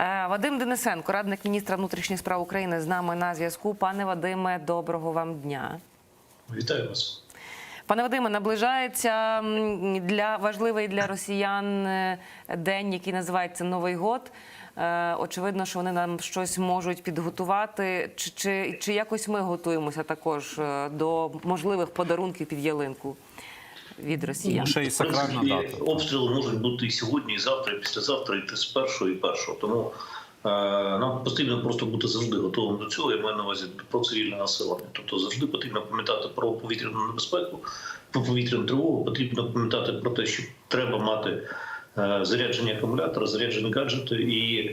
Е, Вадим Денисенко, радник міністра внутрішніх справ України, з нами на зв'язку. Пане Вадиме, доброго вам дня. Вітаю вас. Пане Вадиме, наближається для важливий для росіян е, день, який називається Новий год. Е, Очевидно, що вони нам щось можуть підготувати. Чи, чи, чи якось ми готуємося також до можливих подарунків під ялинку від росіян? Ну, ще й В сакральна дата. обстріли можуть бути і сьогодні, і завтра, і післязавтра, і 31 і 1 Тому е, нам потрібно просто бути завжди готовим до цього. Я маю на увазі про цивільне населення. Тобто завжди потрібно пам'ятати про повітряну небезпеку, про повітряну тривогу. Потрібно пам'ятати про те, що треба мати е, заряджені акумулятори, заряджені гаджети і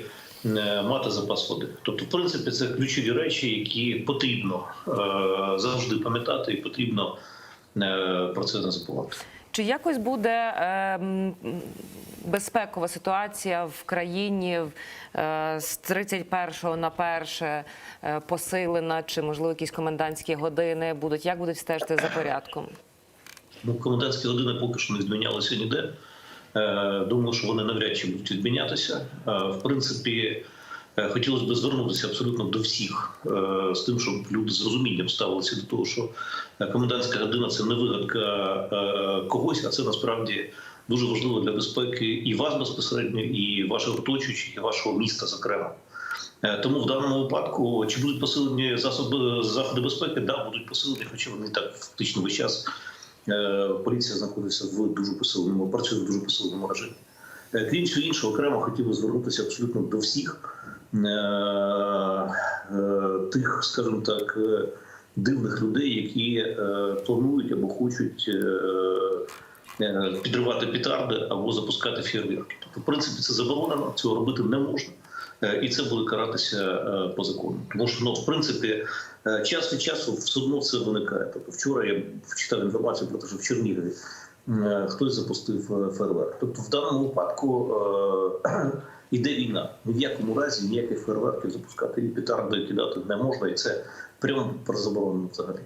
е, мати запас води. Тобто, в принципі, це ключові речі, які потрібно е, завжди пам'ятати, і потрібно про це не забувати. Чи якось буде е, безпекова ситуація в країні е, з 31 на 1 е, посилена, чи можливо якісь комендантські години будуть? Як будуть стежити за порядком? Ну, комендантські години поки що не змінялися ніде. Е, Думаю, що вони навряд чи будуть відмінятися. Е, В принципі, е, хотілося б звернутися абсолютно до всіх е, з тим, щоб люди з розумінням ставилися до того, що е, комендантська година це не вигадка е, когось, а це насправді дуже важливо для безпеки і вас безпосередньо, і ваших оточуючих, і вашого міста, зокрема. Е, Тому в даному випадку чи будуть посилені засоби заходи безпеки? Да, будуть посилені, хоча вони так фактично весь час. Е, Поліція знаходиться в дуже посиленому, працює в дуже посиленому режимі. Е, Крім всього іншого, окремо хотів би звернутися абсолютно до всіх е, е, тих, скажімо так, е, дивних людей, які е, планують або хочуть е, е, підривати петарди або запускати фейерверки. Тобто, в принципі, це заборонено, цього робити не можна. Е, І це буде каратися е, по закону, тому що ну, в принципі е, час від часу все одно це виникає. Тобто вчора я читав інформацію про те, що в Чернігові е, хтось запустив е, фейерверк. Тобто, в даному випадку е, іде війна. Ні в якому разі ніяких фейерверків запускати і петарди кидати не можна, і це прямо про заборонено взагалі.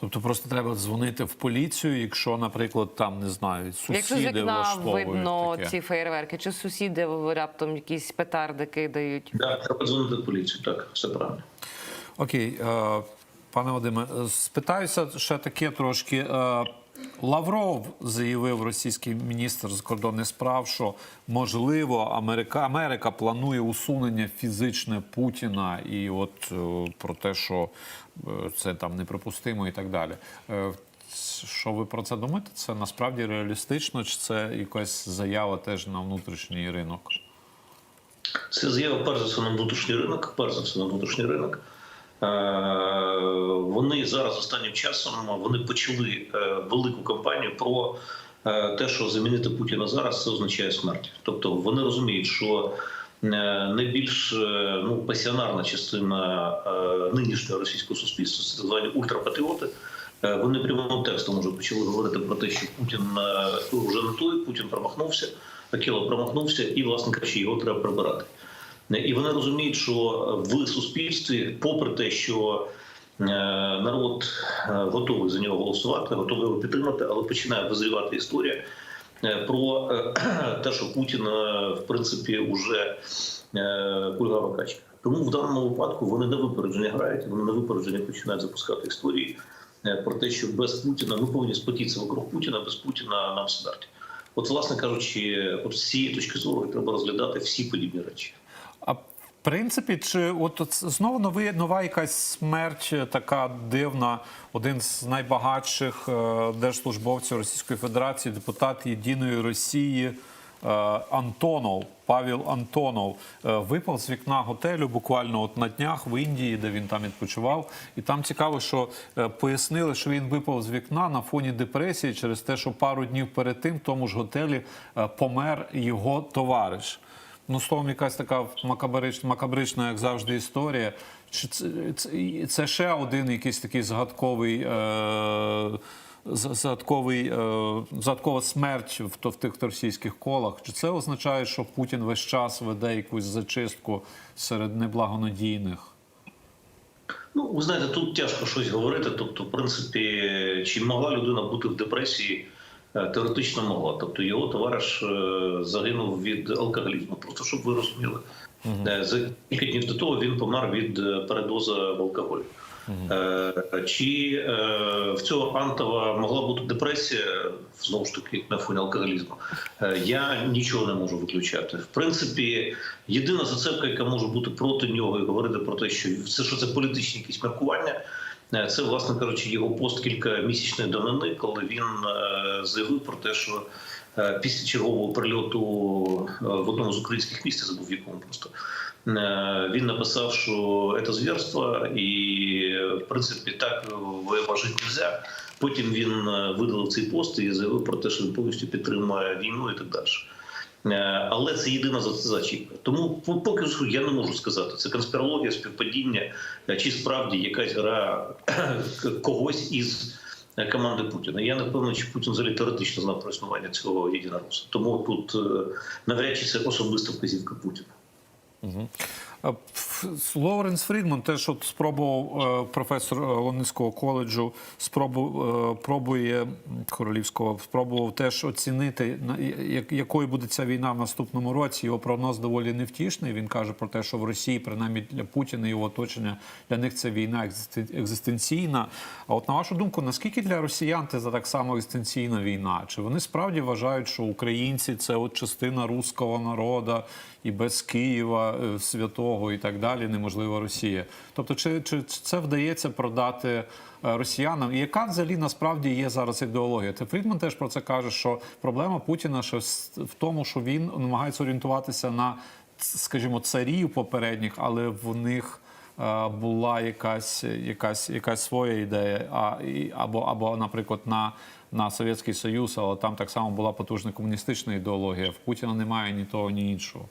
Тобто просто треба дзвонити в поліцію, якщо, наприклад, там не знаю, Якщо з вікна видно таке. ці феєрверки, чи сусіди раптом якісь петарди кидають? Да, треба дзвонити в поліцію. Так, все правильно. Окей, е, пане Вадиме, е, спитаюся ще таке трошки. Лавров заявив російський міністр закордонних справ, що можливо Америка Америка планує усунення фізичне Путіна, і от е, про те, що е, це там неприпустимо, і так далі. Е, Що ви про це думаєте? Це насправді реалістично, чи це якась заява теж на внутрішній ринок? Це заява перш за все на внутрішній ринок. Перш за все на внутрішній ринок. Е, Вони зараз останнім часом вони почали е, велику кампанію про е, те, що замінити Путіна зараз це означає смерть. Тобто вони розуміють, що найбільш ну, пасіонарна частина нинішнього російського суспільства це так звані ультрапатріоти. Вони прямим текстом вже почали говорити про те, що Путін е, вже не той, Путін промахнувся, Акіло промахнувся, і, власне кажучи, його треба прибирати. І вони розуміють, що в суспільстві, попри те, що е, народ е, готовий за нього голосувати, готовий його підтримати, але починає визрівати історія е, про е, те, що Путін е, в принципі вже е, кульгава качка. Тому в даному випадку вони на випередження грають, вони на випередження починають запускати історії е, про те, що без Путіна ми повинні спотітися вокруг Путіна, без Путіна нам смерть. От, власне кажучи, от з цієї точки зору треба розглядати всі подібні речі. Принципі, чи от знову новий, нова якась смерть е, така дивна? Один з найбагатших е, держслужбовців Російської Федерації, депутат Єдиної Росії е, Антонов, Павел Антонов, випав з вікна готелю буквально от на днях в Індії, де він там відпочивав. І там цікаво, що пояснили, що він випав з вікна на фоні депресії через те, що пару днів перед тим в тому ж готелі помер його товариш. Ну, словом, якась така макабрична, макабрична, як завжди, історія. Чи це, це, ще один якийсь такий загадковий, е, з- загадковий, е, загадкова смерть в, в тих російських колах? Чи це означає, що Путін весь час веде якусь зачистку серед неблагонадійних? Ну, ви знаєте, тут тяжко щось говорити. Тобто, в принципі, чи могла людина бути в депресії теоретично могла. Тобто його товариш е, загинув від алкоголізму. Просто щоб ви розуміли, Е, за кілька днів до того він помер від е, передозу в алкоголь. Е, Чи е, в цього Антова могла бути депресія знову ж таки на фоні алкоголізму? Е, Я нічого не можу виключати. В принципі, єдина зацепка, яка може бути проти нього, і говорити про те, що це що це політичні якісь міркування. Е, Це, власне кажучи, його пост кілька місячної давнини, коли він е, заявив про те, що е, після чергового прильоту в одному з українських міст, я забув в якому просто він написав, що це звірство, і в принципі так воювати жити не можна. Потім він видалив цей пост і заявив про те, що він повністю підтримує війну і так далі. Е, Але це єдина за- зачіпка. Тому поки я не можу сказати. Це конспірологія, співпадіння, е, чи справді якась гра когось із е, команди Путіна. Я не впевнений, чи Путін взагалі теоретично знав про існування цього єдинороса. Тому тут навряд чи це особиста вказівка Путіна. Ф- Лоуренс Фрідман теж от спробував е, професор е, Лондонського коледжу спробу, е, королівського спробував теж оцінити якою буде ця війна в наступному році. Його прогноз доволі невтішний. Він каже про те, що в Росії, принаймні для Путіна і його оточення, для них це війна екзистен- екзистенційна. А от на вашу думку, наскільки для росіян це так само екзистенційна війна? Чи вони справді вважають, що українці це от частина руського народу? і без Києва е, святого і так далі неможлива Росія. Тобто, чи, чи це вдається продати е, росіянам? І яка взагалі насправді є зараз ідеологія? Те Фрідман теж про це каже, що проблема Путіна ще в тому, що він намагається орієнтуватися на, скажімо, царів попередніх, але в них. е, Була якась, якась, якась своя ідея, а, або, або, наприклад, на, на Совєтський Союз, але там так само була потужна комуністична ідеологія. В Путіна немає ні того, ні іншого.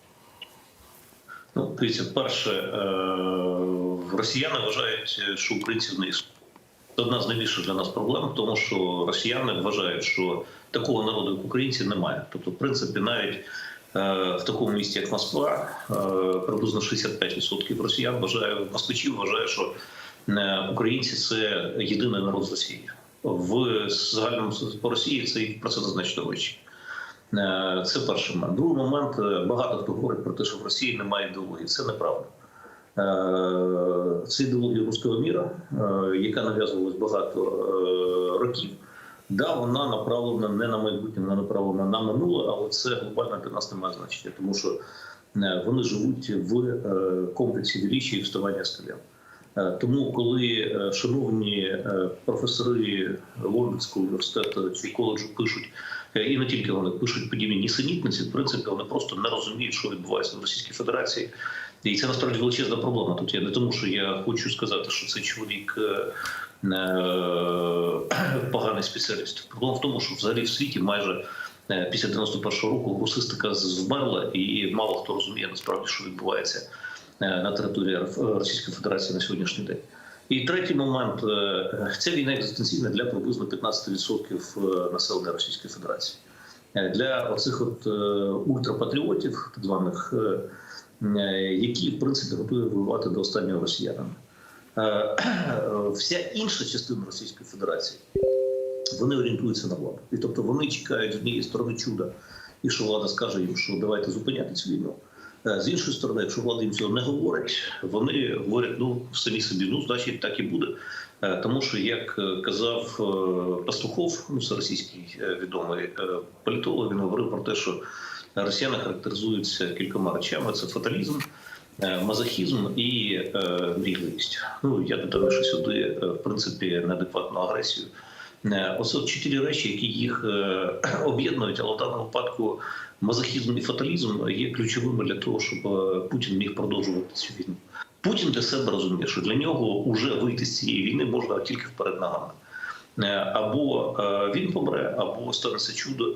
Ну, дивіться, перше, е, росіяни вважають, що українців не існує. Це одна з найбільших для нас проблем, тому що росіяни вважають, що такого народу, як українці, немає. Тобто, в принципі, навіть е, в такому місті, як Москва, е, приблизно 65% росіян вважає, москвичів вважає, що українці це єдиний народ з Росії. В загальному по Росії це процент значно вищий. Е, Це перший момент. Другий момент е, багато хто говорить про те, що в Росії немає ідеології. Це неправда. Е, Це ідеологія руського міра, яка нав'язувалась багато років. Да, вона направлена не на майбутнє, вона направлена на минуле, але це глобально для нас не має значення, тому що вони живуть в комплексі величі і вставання з колін. Е, Тому, коли е, шановні е, професори Лондонського університету чи коледжу пишуть, і не тільки вони пишуть подібні нісенітниці, в принципі, вони просто не розуміють, що відбувається в Російській Федерації. І це насправді величезна проблема. Тут я не тому, що я хочу сказати, що цей чоловік поганий спеціаліст. Проблема в тому, що взагалі в світі майже після 91-го року русистика вмерла, і мало хто розуміє насправді, що відбувається на території Російської Федерації на сьогоднішній день. І третій момент е, ця війна екзистенційна для приблизно 15% населення Російської Федерації. Е, Для оцих от е, ультрапатріотів, так званих, е, е, які в принципі готові воювати до останнього росіянами. Е, Вся інша частина Російської Федерації вони орієнтуються на владу. І тобто вони чекають з однієї сторони чуда, і що влада скаже їм, що давайте зупиняти цю війну. З іншої сторони, якщо влада їм цього не говорить, вони говорять, ну самі собі, ну значить так і буде. Е, Тому що, як е, казав е, Пастухов, ну це російський відомий політолог, він говорив про те, що росіяни характеризуються кількома речами: це фаталізм, мазохізм і мрійливість. Ну я додаю, що сюди в принципі неадекватну агресію. Оце чотири речі, які їх об'єднують, але в даному випадку мазохізм і фаталізм є ключовими для того, щоб е, Путін міг продовжувати цю війну. Путін для себе розуміє, що для нього вже вийти з цієї війни можна тільки вперед ногами. Е, Або е, він помре, або станеться чудо,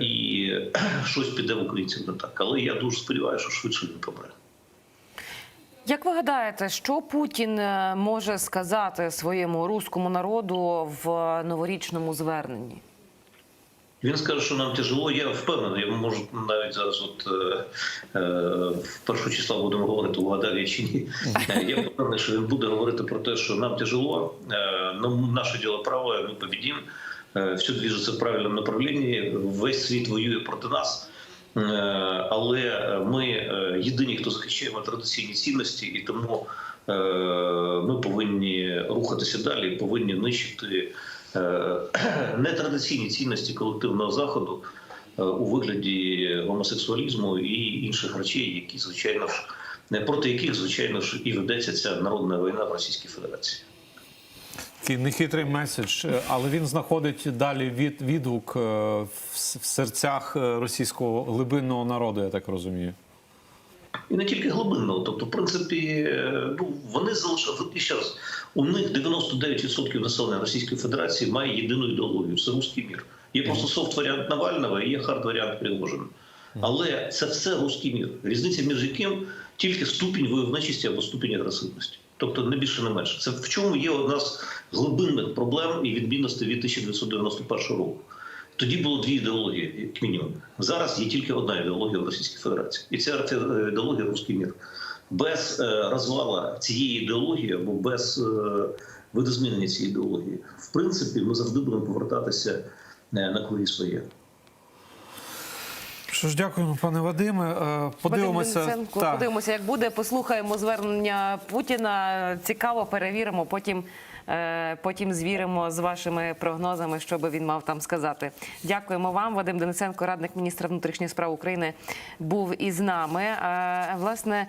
і щось піде в українців не так. Але я дуже сподіваюся, що швидше він помре. Як ви гадаєте, що Путін може сказати своєму руському народу в новорічному зверненні? Він скаже, що нам тяжело. Я впевнений, я можу навіть зараз, от е, е, в першого числа будемо говорити, угадав я чи ні. Я впевнений, що він буде говорити про те, що нам тяжело, е, наше діло праве, ми побідім. е, все движеться в правильному направленні. Весь світ воює проти нас. Е, Але ми е, єдині, хто захищаємо традиційні цінності, і тому е, ми повинні рухатися далі, повинні нищити нетрадиційні цінності колективного заходу е, у вигляді гомосексуалізму і інших речей, які звичайно ж проти яких звичайно ж і ведеться ця народна війна в Російській Федерації. Нехитрий меседж, е, але він знаходить далі від, відгук е, в, серцях е, російського глибинного народу, я так розумію. І не тільки глибинного. Тобто, в принципі, е, ну вони залишали і ще раз. У них 99% населення Російської Федерації має єдину ідеологію це русський мір. Є просто софт варіант Навального і є хард варіант Пригожина. Але це все русський мір. Різниця між яким тільки ступінь войовничості або ступінь агресивності. Тобто не більше, не менше. Це в чому є одна з глибинних проблем і відмінностей від 1991 року. Тоді було дві ідеології, як мінімум. Зараз є тільки одна ідеологія в Російській Федерації, і ця ідеологія русський мір. Без е, розвала цієї ідеології або без е, видозмінення цієї ідеології, в принципі, ми завжди будемо повертатися е, на колії своє. Що ж, дякуємо, пане Вадиме. Е, Подивимося. Вадим Так. подивимося, як буде. Послухаємо звернення Путіна. Цікаво, перевіримо. Потім, е, потім звіримо з вашими прогнозами, що би він мав там сказати. Дякуємо вам. Вадим Денисенко, радник міністра внутрішніх справ України, був із нами. Е, власне.